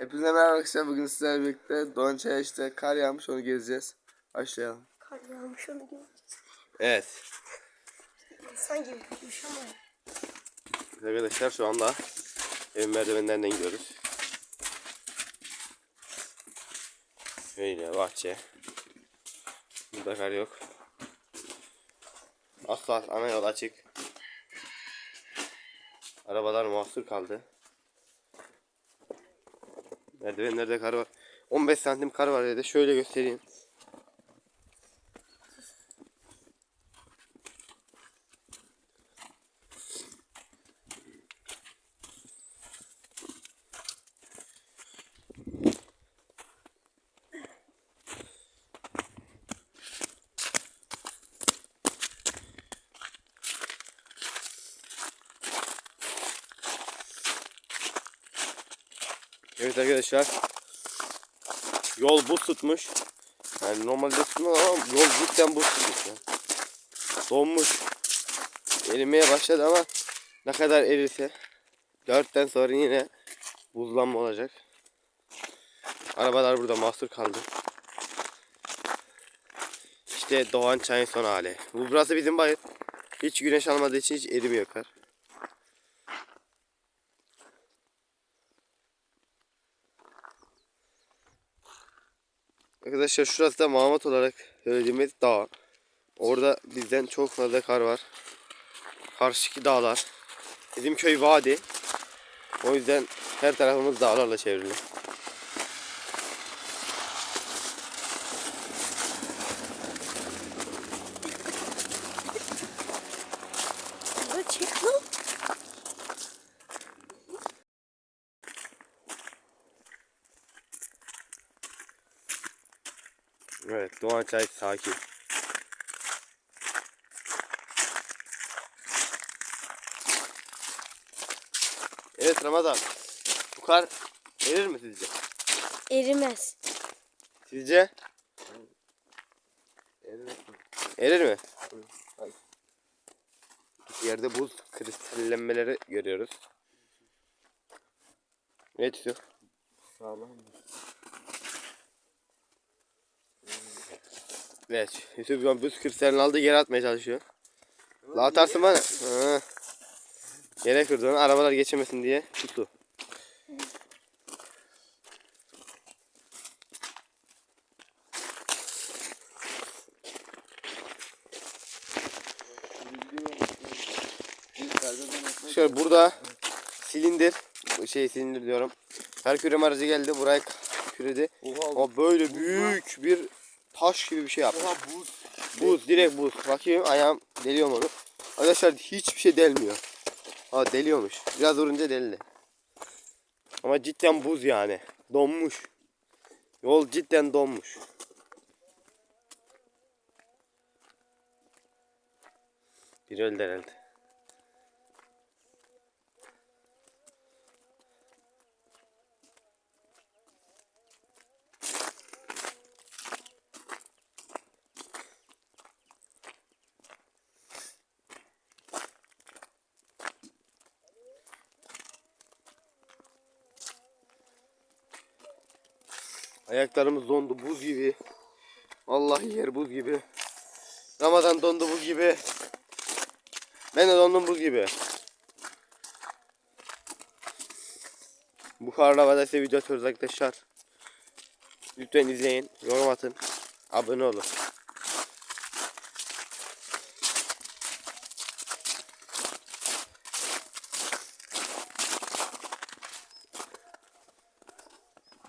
Hepinize merhaba arkadaşlar. Bugün sizlerle birlikte Donça'ya işte kar yağmış onu gezeceğiz. Başlayalım. Kar yağmış onu göreceğiz. Evet. İnsan gibi tutmuş ama. Arkadaşlar şu anda evin merdivenlerinden gidiyoruz. Şöyle bahçe. Burada kar yok. Asfalt ana yol açık. Arabalar mahsur kaldı. Merdivenlerde kar var. 15 santim kar var dedi. Şöyle göstereyim. Evet arkadaşlar. Yol buz tutmuş. Yani normalde tutmaz ama yol cidden buz tutmuş ya. Donmuş. Erimeye başladı ama ne kadar erirse dörtten sonra yine buzlanma olacak. Arabalar burada mahsur kaldı. İşte Doğan Çay'ın son hali. Bu burası bizim bayır. Hiç güneş almadığı için hiç erimiyor kar. Arkadaşlar şurası da Mahmut olarak söylediğimiz dağ. Orada bizden çok fazla kar var. Karşıki dağlar. Bizim köy vadi. O yüzden her tarafımız dağlarla çevrili. Burada çek lan. Evet Doğan Çay sakin. Evet Ramazan. Bu kar erir mi sizce? Erimez. Sizce? Erir mi? Yerde buz kristallenmeleri görüyoruz. Ne tutuyor? Sağlam. Evet. Yusuf şu an buz kristalini aldı geri atmaya çalışıyor. La atarsın bana. Ha. Yere kırdı onu arabalar geçemesin diye tuttu. Şöyle burada silindir şey silindir diyorum. Her küreme aracı geldi buraya küredi. Oha, Ama böyle büyük bir taş gibi bir şey yaptı. oha buz. Buz direkt buz. Bakayım ayağım deliyorum onu. Arkadaşlar hiçbir şey delmiyor. Ha deliyormuş. Biraz vurunca deldi. Ama cidden buz yani. Donmuş. Yol cidden donmuş. Biri öldü herhalde. Ayaklarımız dondu buz gibi. Vallahi yer buz gibi. Ramazan dondu buz gibi. Ben de dondum buz gibi. Bu karlı havada size video atıyoruz arkadaşlar. Lütfen izleyin, yorum atın, abone olun.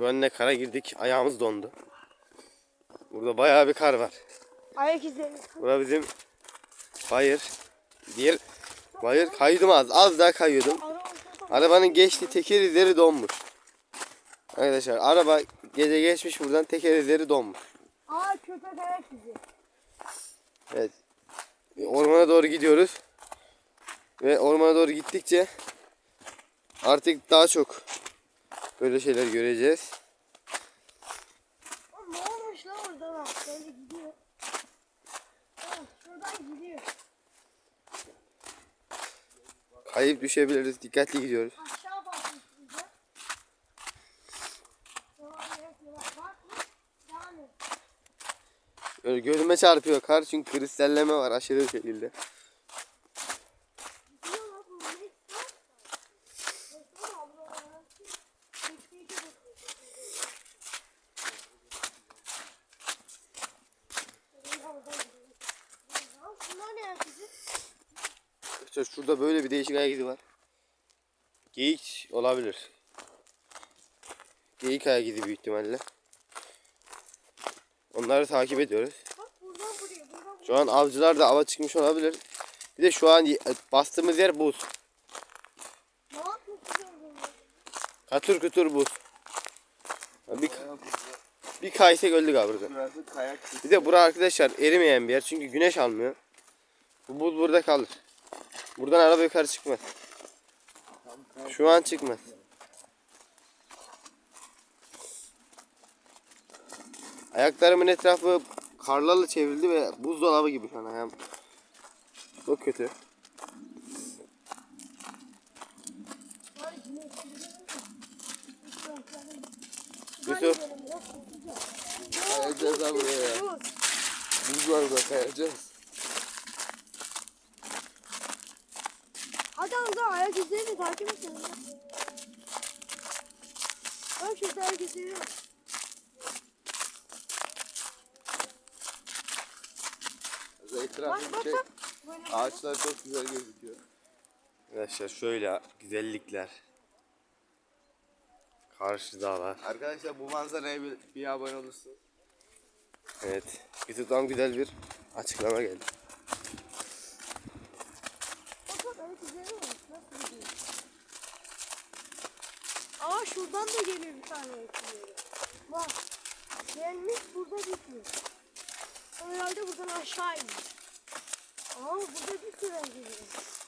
Ne kara girdik, ayağımız dondu. Burada bayağı bir kar var. Ayak izleri. Bura bizim bayır. Diğer bayır kaydım az. Az daha kayıyordum. Arabanın geçti teker izleri donmuş. Arkadaşlar araba gece geçmiş buradan teker izleri donmuş. Aa köpek ayak izi. Evet. Ormana doğru gidiyoruz. Ve ormana doğru gittikçe artık daha çok Böyle şeyler göreceğiz. Ne olmuş lan orada bak. Böyle gidiyor. Şuradan gidiyor. Kayıp düşebiliriz. Dikkatli gidiyoruz. Aşağı bak. Böyle gözüme çarpıyor kar çünkü kristalleme var aşırı şekilde. İşte şurada böyle bir değişik ayak izi var. Geyik olabilir. Geyik ayak izi büyük ihtimalle. Onları takip ediyoruz. Şu an avcılar da ava çıkmış olabilir. Bir de şu an bastığımız yer buz. Katır kütür buz. Bir, bir kaysak öldük abi Bir de bura arkadaşlar erimeyen bir yer çünkü güneş almıyor. Bu buz burada kalır. Buradan araba yukarı çıkmaz. Şu an çıkmaz. Ayaklarımın etrafı karlarla çevrildi ve buzdolabı gibi şu an ayağım. Çok kötü. Yusuf. Kayacağız abi ya. Buz var burada kayacağız. Ayak izlerini takip et. Bak şurada ayak izleri var. Bak Etrafı bak şey, bak. Ağaçlar çok güzel gözüküyor. Arkadaşlar şöyle güzellikler. Karşı dağlar. Arkadaşlar bu manzaraya bir, bir abone olursun. Evet. YouTube'dan güzel bir açıklama geldi. Bak bak ayak izleri var. Nasıl gidiyor? Aa şuradan da geliyor bir tane izleri. Bak. Gelmiş burada bitiyor. Herhalde buradan aşağı iniyor. Aa burada bir ayak izleri.